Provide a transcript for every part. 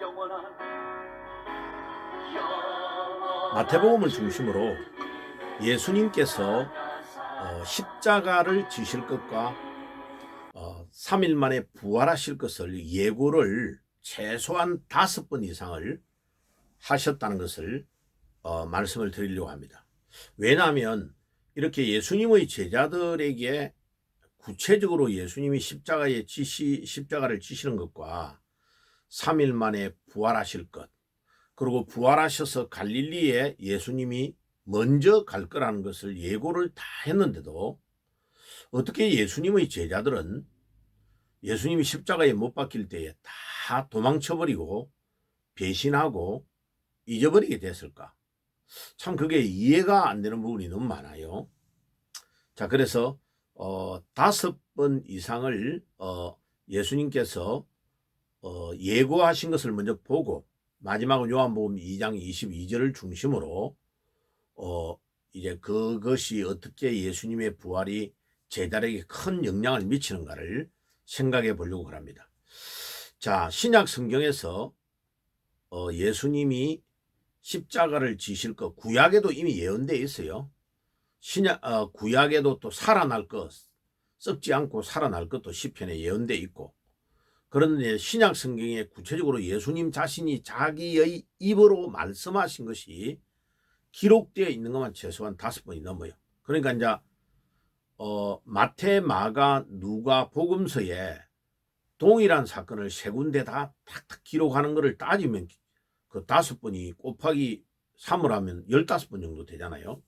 영원한 마태복음을 중심으로 예수님께서 어, 십자가를 지실 것과 어, 3일 만에 부활하실 것을 예고를 최소한 다섯 번 이상을 하셨다는 것을 어, 말씀을 드리려고 합니다. 왜냐하면 이렇게 예수님의 제자들에게 구체적으로 예수님이 십자가에 지시, 십자가를 지시는 것과 3일 만에 부활하실 것, 그리고 부활하셔서 갈릴리에 예수님이 먼저 갈 거라는 것을 예고를 다 했는데도 어떻게 예수님의 제자들은 예수님이 십자가에 못 박힐 때에 다 도망쳐버리고 배신하고 잊어버리게 됐을까? 참 그게 이해가 안 되는 부분이 너무 많아요. 자, 그래서 어, 다섯 번 이상을 어, 예수님께서 어, 예고하신 것을 먼저 보고 마지막은 요한복음 2장 22절을 중심으로 어 이제 그것이 어떻게 예수님의 부활이 제자에게 큰 영향을 미치는가를 생각해 보려고 합니다. 자, 신약 성경에서 어 예수님이 십자가를 지실 것 구약에도 이미 예언되어 있어요. 신약 어, 구약에도 또 살아날 것 썩지 않고 살아날 것도 시편에 예언되어 있고 그런데 신약 성경에 구체적으로 예수님 자신이 자기의 입으로 말씀하신 것이 기록되어 있는 것만 최소한 다섯 번이 넘어요. 그러니까 이제 어, 마태, 마가, 누가, 복음서에 동일한 사건을 세 군데 다 탁탁 기록하는 것을 따지면 그 다섯 번이 곱하기 3을 하면 열다섯 번 정도 되잖아요.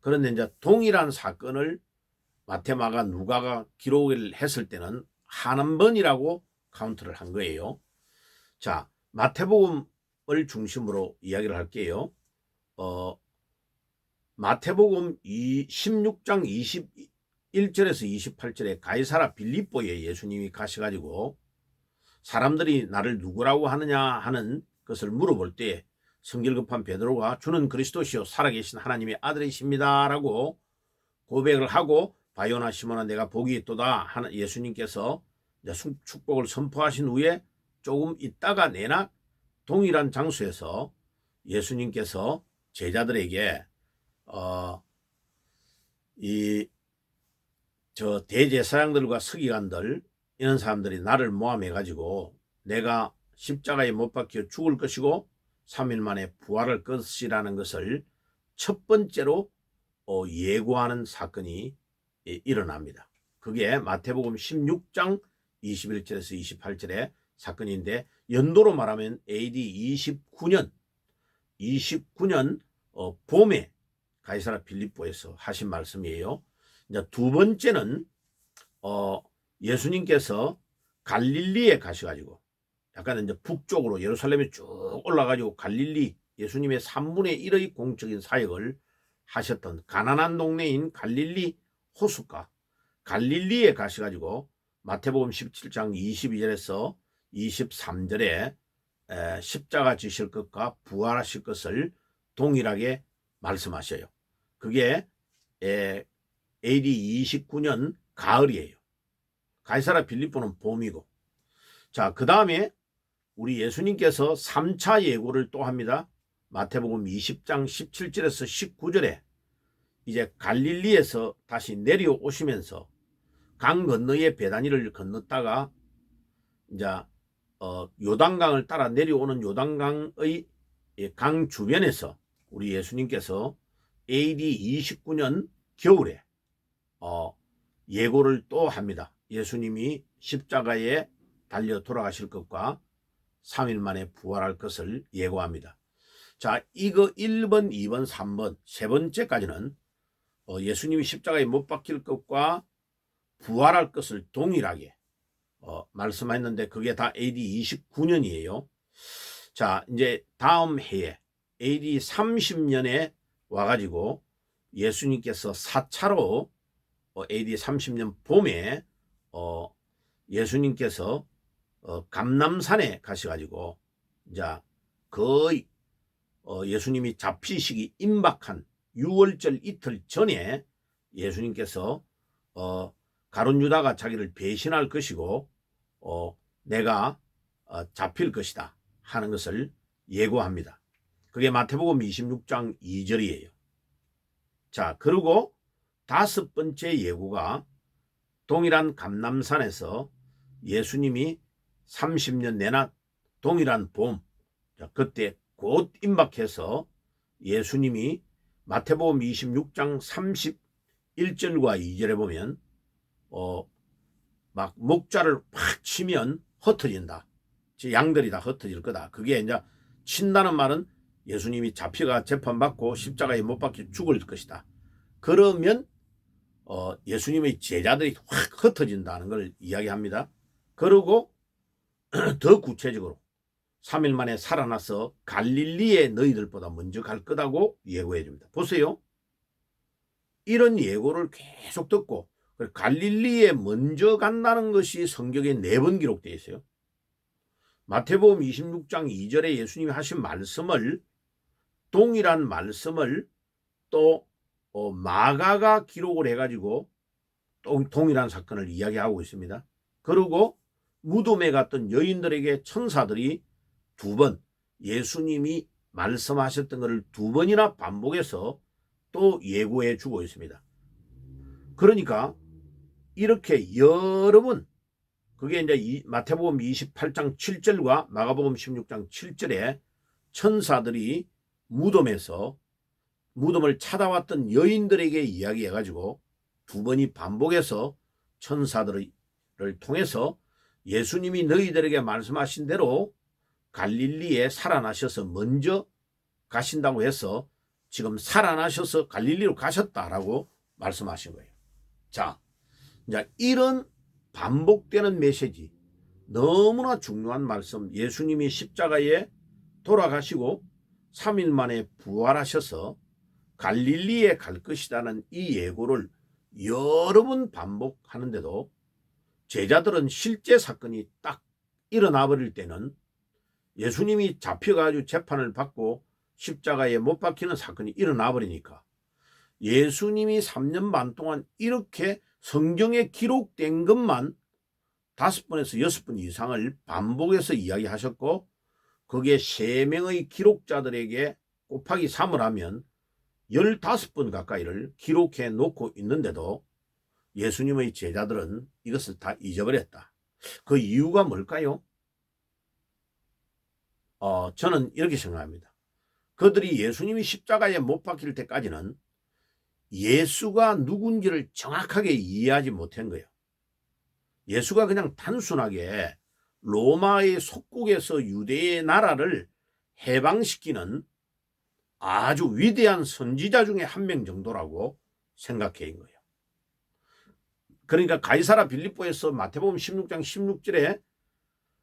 그런데 이제 동일한 사건을 마태, 마가, 누가가 기록을 했을 때는 한 번이라고 카운트를 한 거예요. 자, 마태복음을 중심으로 이야기를 할게요. 어, 마태복음 16장 21절에서 28절에 가이사라 빌립보에 예수님이 가셔가지고 사람들이 나를 누구라고 하느냐 하는 것을 물어볼 때 성질급한 베드로가 주는 그리스도시요 살아계신 하나님의 아들이십니다라고 고백을 하고 바요나 시몬아 내가 복이 있도다 하는 예수님께서 축복을 선포하신 후에 조금 있다가 내나 동일한 장소에서 예수님께서 제자들에게 어, 이, 저 대제사장들과 서기관들 이런 사람들이 나를 모함해 가지고 내가 십자가에 못 박혀 죽을 것이고 3일 만에 부활할 것이라는 것을 첫 번째로 어, 예고하는 사건이 예, 일어납니다. 그게 마태복음 16장 21절에서 28절의 사건인데 연도로 말하면 AD 29년 29년 어, 봄에 가이사라 빌립보에서 하신 말씀이에요. 이제 두 번째는 어, 예수님께서 갈릴리에 가셔가지고 약간 이제 북쪽으로 예루살렘에 쭉 올라가지고 갈릴리 예수님의 3분의 1의 공적인 사역을 하셨던 가난한 동네인 갈릴리 호숫가 갈릴리에 가셔가지고 마태복음 17장 22절에서 23절에 십자가 지실 것과 부활하실 것을 동일하게 말씀하셔요. 그게 AD 29년 가을이에요. 가이사라 빌립보는 봄이고. 자, 그 다음에 우리 예수님께서 3차 예고를 또 합니다. 마태복음 20장 17절에서 19절에 이제 갈릴리에서 다시 내려오시면서 강 건너에 베다니를 건넜다가 이제 어, 요단강을 따라 내려오는 요단강의 강 주변에서 우리 예수님께서 AD 29년 겨울에 어, 예고를 또 합니다. 예수님이 십자가에 달려 돌아가실 것과 3일 만에 부활할 것을 예고합니다. 자, 이거 1번, 2번, 3번, 세 번째까지는 어, 예수님이 십자가에 못 박힐 것과 부활할 것을 동일하게 어, 말씀했는데 그게 다 AD 29년이에요. 자, 이제 다음 해에 AD 30년에 와가지고 예수님께서 4차로 어, AD 30년 봄에 어, 예수님께서 어, 감남산에 가셔가지고 이제 거의 어, 예수님이 잡히시기 임박한 6월절 이틀 전에 예수님께서 어, 가론 유다가 자기를 배신할 것이고 어, 내가 어, 잡힐 것이다 하는 것을 예고합니다. 그게 마태복음 26장 2절이에요. 자, 그리고 다섯 번째 예고가 동일한 감남산에서 예수님이 30년 내나 동일한 봄, 자, 그때 곧 임박해서 예수님이 마태복음 26장 31절과 2절에 보면 어, 막 목자를 확 치면 흩어진다. 즉 양들이 다 흩어질 거다. 그게 이제 친다는 말은 예수님이 잡혀가 재판받고 십자가에 못 박혀 죽을 것이다. 그러면 어, 예수님의 제자들이 확 흩어진다는 걸 이야기합니다. 그리고 더 구체적으로 3일 만에 살아나서 갈릴리에 너희들보다 먼저 갈 거다고 예고해 줍니다. 보세요. 이런 예고를 계속 듣고 갈릴리에 먼저 간다는 것이 성경에 네 번 기록되어 있어요. 마태복음 26장 2절에 예수님이 하신 말씀을 동일한 말씀을 또 어, 마가가 기록을 해가지고 또 동일한 사건을 이야기하고 있습니다. 그리고 무덤에 갔던 여인들에게 천사들이 두 번 예수님이 말씀하셨던 것을 두 번이나 반복해서 또 예고해 주고 있습니다. 그러니까 이렇게 여러 번 그게 이제 이 마태복음 28장 7절과 마가복음 16장 7절에 천사들이 무덤에서 무덤을 찾아왔던 여인들에게 이야기해 가지고 두 번이 반복해서 천사들을 통해서 예수님이 너희들에게 말씀하신 대로 갈릴리에 살아나셔서 먼저 가신다고 해서 지금 살아나셔서 갈릴리로 가셨다라고 말씀하신 거예요. 자, 이제 이런 반복되는 메시지 너무나 중요한 말씀 예수님이 십자가에 돌아가시고 3일 만에 부활하셔서 갈릴리에 갈 것이라는 이 예고를 여러 번 반복하는데도 제자들은 실제 사건이 딱 일어나 버릴 때는 예수님이 잡혀가지고 재판을 받고 십자가에 못 박히는 사건이 일어나 버리니까 예수님이 3년 반 동안 이렇게 성경에 기록된 것만 다섯 번에서 여섯 번 이상을 반복해서 이야기하셨고 그게 세 명의 기록자들에게 곱하기 3을 하면 15번 가까이를 기록해 놓고 있는데도 예수님의 제자들은 이것을 다 잊어버렸다. 그 이유가 뭘까요? 어, 저는 이렇게 생각합니다. 그들이 예수님이 십자가에 못 박힐 때까지는 예수가 누군지를 정확하게 이해하지 못한 거예요. 예수가 그냥 단순하게 로마의 속국에서 유대의 나라를 해방시키는 아주 위대한 선지자 중에 한 명 정도라고 생각해 인 거예요. 그러니까 가이사라 빌립보에서 마태복음 16장 16절에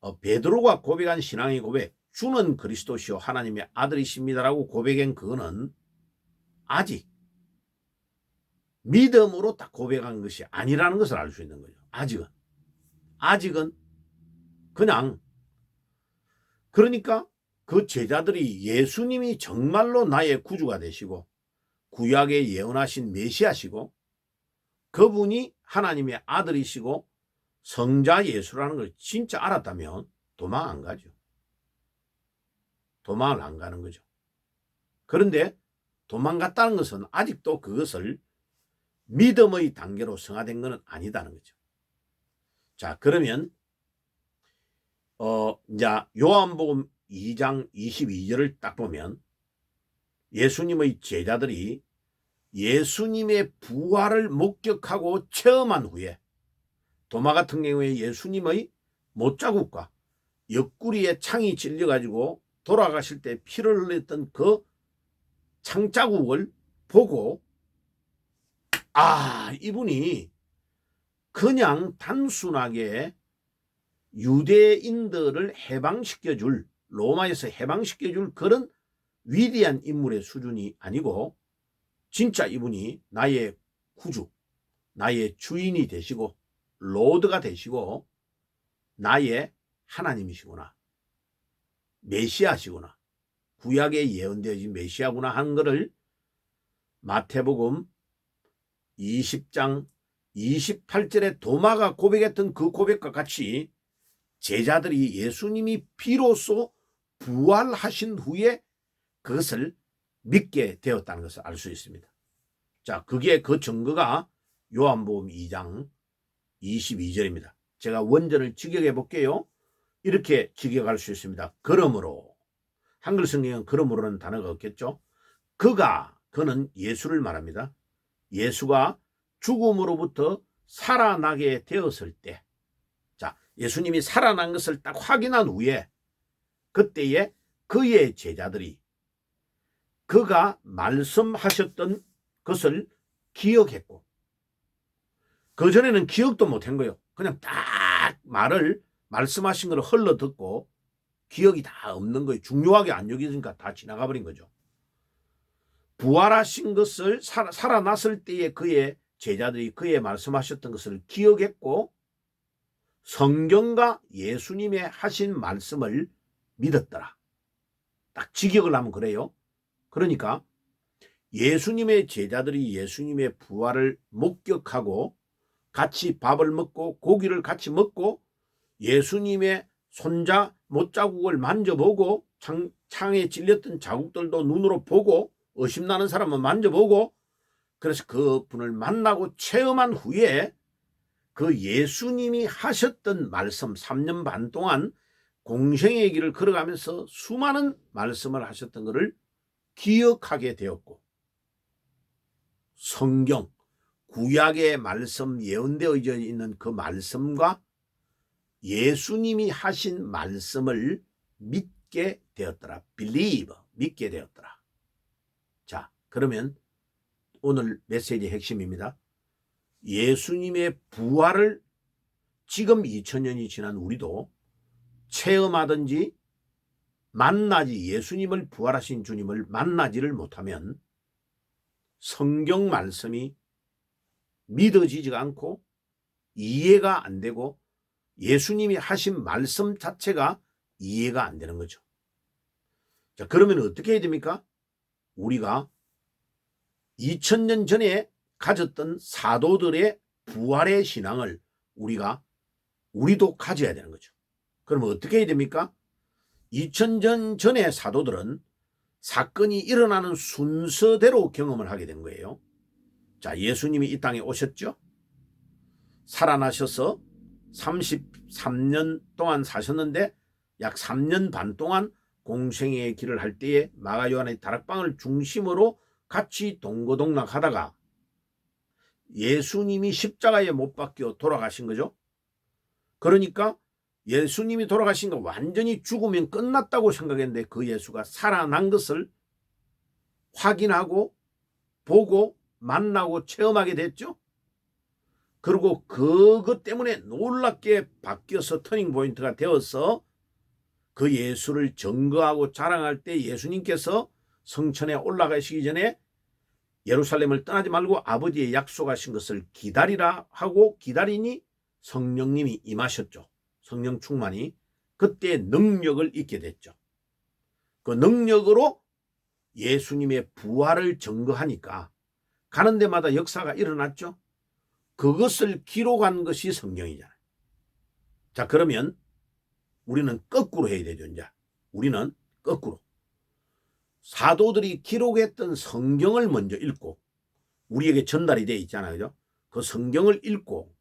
어, 베드로가 고백한 신앙의 고백, 주는 그리스도시요 하나님의 아들이십니다라고 고백한 그거는 아직 믿음으로 딱 고백한 것이 아니라는 것을 알 수 있는 거죠. 아직은. 아직은 그냥 그러니까 그 제자들이 예수님이 정말로 나의 구주가 되시고 구약에 예언하신 메시아시고 그분이 하나님의 아들이시고 성자 예수라는 걸 진짜 알았다면 도망 안 가죠. 도망을 안 가는 거죠. 그런데 도망갔다는 것은 아직도 그것을 믿음의 단계로 성화된 것은 아니다는 거죠. 자, 그러면 어, 이제 요한복음 2장 22절을 딱 보면 예수님의 제자들이 예수님의 부활을 목격하고 체험한 후에 도마 같은 경우에 예수님의 못자국과 옆구리에 창이 찔려가지고 돌아가실 때 피를 흘렸던 그 창자국을 보고 아 이분이 그냥 단순하게 유대인들을 해방시켜 줄 로마에서 해방시켜 줄 그런 위대한 인물의 수준이 아니고 진짜 이분이 나의 구주, 나의 주인이 되시고 로드가 되시고 나의 하나님이시구나. 메시아시구나. 구약에 예언되어진 메시아구나 하는 것을 마태복음 20장 28절에 도마가 고백했던 그 고백과 같이 제자들이 예수님이 비로소 부활하신 후에 그것을 믿게 되었다는 것을 알 수 있습니다. 자, 그게 그 증거가 요한복음 2장 22절입니다. 제가 원전을 직역해 볼게요. 이렇게 직역할 수 있습니다. 그러므로 한글 성경은 그러므로는 단어가 없겠죠. 그가 그는 예수를 말합니다. 예수가 죽음으로부터 살아나게 되었을 때, 자 예수님이 살아난 것을 딱 확인한 후에 그때에 그의 제자들이 그가 말씀하셨던 것을 기억했고 그 전에는 기억도 못한 거예요. 그냥 딱 말을 말씀하신 걸 흘러 듣고 기억이 다 없는 거예요. 중요하게 안 여기니까 다 지나가 버린 거죠. 부활하신 것을 살아, 살아났을 때에 그의 제자들이 그의 말씀하셨던 것을 기억했고 성경과 예수님의 하신 말씀을 믿었더라. 딱 직역을 하면 그래요. 그러니까 예수님의 제자들이 예수님의 부활을 목격하고 같이 밥을 먹고 고기를 같이 먹고 예수님의 손자 못자국을 만져보고 창, 창에 찔렸던 자국들도 눈으로 보고 의심나는 사람은 만져보고 그래서 그 분을 만나고 체험한 후에 그 예수님이 하셨던 말씀 3년 반 동안 공생의 길을 걸어가면서 수많은 말씀을 하셨던 것을 기억하게 되었고 성경 구약의 말씀 예언되어 있는 그 말씀과 예수님이 하신 말씀을 믿게 되었더라. believe 믿게 되었더라. 자, 그러면 오늘 메시지의 핵심입니다. 예수님의 부활을 지금 2000년이 지난 우리도 체험하든지 만나지 예수님을 부활하신 주님을 만나지를 못하면 성경 말씀이 믿어지지가 않고 이해가 안 되고 예수님이 하신 말씀 자체가 이해가 안 되는 거죠. 자, 그러면 어떻게 해야 됩니까? 우리가 2000년 전에 가졌던 사도들의 부활의 신앙을 우리가 우리도 가져야 되는 거죠. 그러면 어떻게 해야 됩니까? 2000년 전의 사도들은 사건이 일어나는 순서대로 경험을 하게 된 거예요. 자, 예수님이 이 땅에 오셨죠? 살아나셔서 33년 동안 사셨는데 약 3년 반 동안 공생의 길을 할 때에 마가 요한의 다락방을 중심으로 같이 동거동락 하다가 예수님이 십자가에 못 박혀 돌아가신 거죠. 그러니까 예수님이 돌아가신 거 완전히 죽으면 끝났다고 생각했는데 그 예수가 살아난 것을 확인하고 보고 만나고 체험하게 됐죠. 그리고 그것 때문에 놀랍게 바뀌어서 터닝 포인트가 되어서 그 예수를 증거하고 자랑할 때 예수님께서 성천에 올라가시기 전에 예루살렘을 떠나지 말고 아버지의 약속하신 것을 기다리라 하고 기다리니 성령님이 임하셨죠. 성령 충만이 그때 능력을 잊게 됐죠. 그 능력으로 예수님의 부활을 증거하니까 가는 데마다 역사가 일어났죠. 그것을 기록한 것이 성경이잖아요. 자, 그러면 우리는 거꾸로 해야 되죠, 이제. 우리는 거꾸로. 사도들이 기록했던 성경을 먼저 읽고 우리에게 전달이 돼 있잖아요. 그죠? 그 성경을 읽고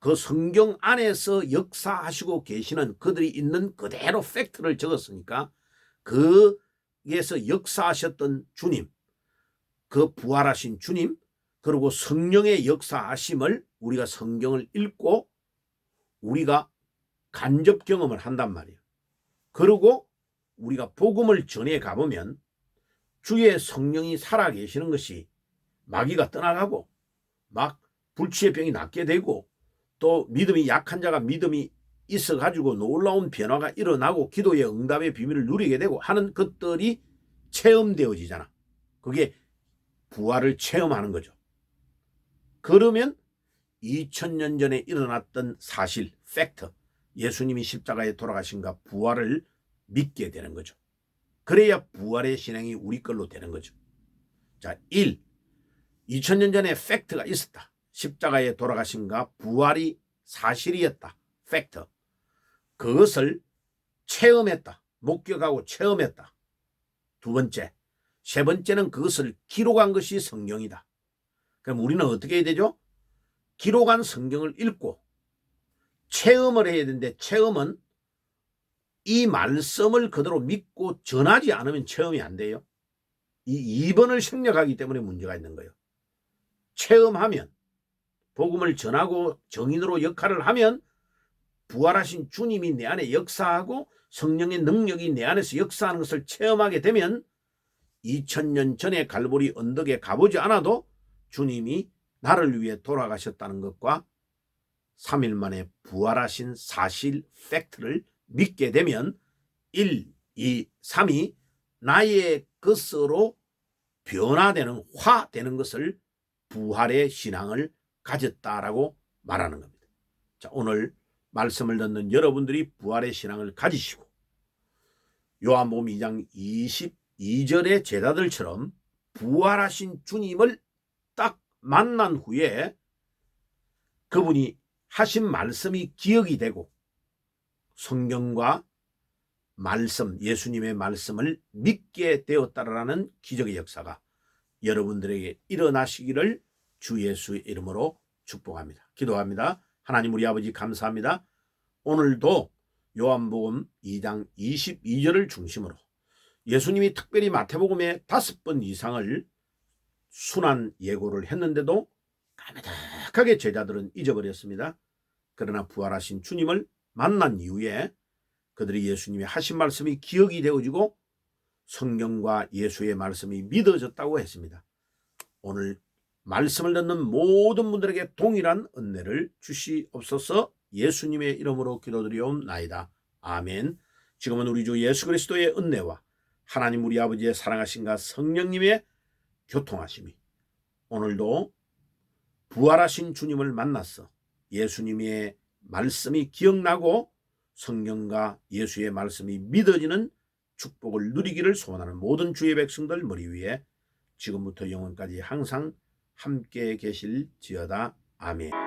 그 성경 안에서 역사하시고 계시는 그들이 있는 그대로 팩트를 적었으니까 그에서 역사하셨던 주님, 그 부활하신 주님, 그리고 성령의 역사하심을 우리가 성경을 읽고 우리가 간접 경험을 한단 말이에요. 그리고 우리가 복음을 전해 가보면 주의 성령이 살아 계시는 것이 마귀가 떠나가고 막 불치의 병이 낫게 되고 또 믿음이 약한 자가 믿음이 있어 가지고 놀라운 변화가 일어나고 기도의 응답의 비밀을 누리게 되고 하는 것들이 체험되어지잖아. 그게 부활을 체험하는 거죠. 그러면 2000년 전에 일어났던 사실, 팩트, 예수님이 십자가에 돌아가신가 부활을 믿게 되는 거죠. 그래야 부활의 신앙이 우리 걸로 되는 거죠. 자, 1. 2000년 전에 팩트가 있었다. 십자가에 돌아가신가 부활이 사실이었다. 팩트. 그것을 체험했다. 목격하고 체험했다. 두 번째. 세 번째는 그것을 기록한 것이 성경이다. 그럼 우리는 어떻게 해야 되죠? 기록한 성경을 읽고 체험을 해야 되는데 체험은 이 말씀을 그대로 믿고 전하지 않으면 체험이 안 돼요. 이 2번을 생략하기 때문에 문제가 있는 거예요. 체험하면 복음을 전하고 정인으로 역할을 하면 부활하신 주님이 내 안에 역사하고 성령의 능력이 내 안에서 역사하는 것을 체험하게 되면 2000년 전에 갈보리 언덕에 가보지 않아도 주님이 나를 위해 돌아가셨다는 것과 3일 만에 부활하신 사실 팩트를 믿게 되면 1, 2, 3이 나의 것으로 변화되는 화 되는 것을 부활의 신앙을 가졌다라고 말하는 겁니다. 자, 오늘 말씀을 듣는 여러분들이 부활의 신앙을 가지시고 요한복음 2장 22절의 제자들처럼 부활하신 주님을 딱 만난 후에 그분이 하신 말씀이 기억이 되고 성경과 말씀, 예수님의 말씀을 믿게 되었다라는 기적의 역사가 여러분들에게 일어나시기를 주 예수의 이름으로 축복합니다. 기도합니다. 하나님 우리 아버지 감사합니다. 오늘도 요한복음 2장 22절을 중심으로 예수님이 특별히 마태복음에 다섯 번 이상을 순한 예고를 했는데도 까마득하게 제자들은 잊어버렸습니다. 그러나 부활하신 주님을 만난 이후에 그들이 예수님이 하신 말씀이 기억이 되어지고 성경과 예수의 말씀이 믿어졌다고 했습니다. 오늘 말씀을 듣는 모든 분들에게 동일한 은혜를 주시옵소서 예수님의 이름으로 기도드리옵나이다. 아멘. 지금은 우리 주 예수 그리스도의 은혜와 하나님 우리 아버지의 사랑하신가 성령님의 교통하심이 오늘도 부활하신 주님을 만났어 예수님의 말씀이 기억나고 성경과 예수의 말씀이 믿어지는 축복을 누리기를 소원하는 모든 주의 백성들 머리 위에 지금부터 영원까지 항상 함께 계실지어다 아멘.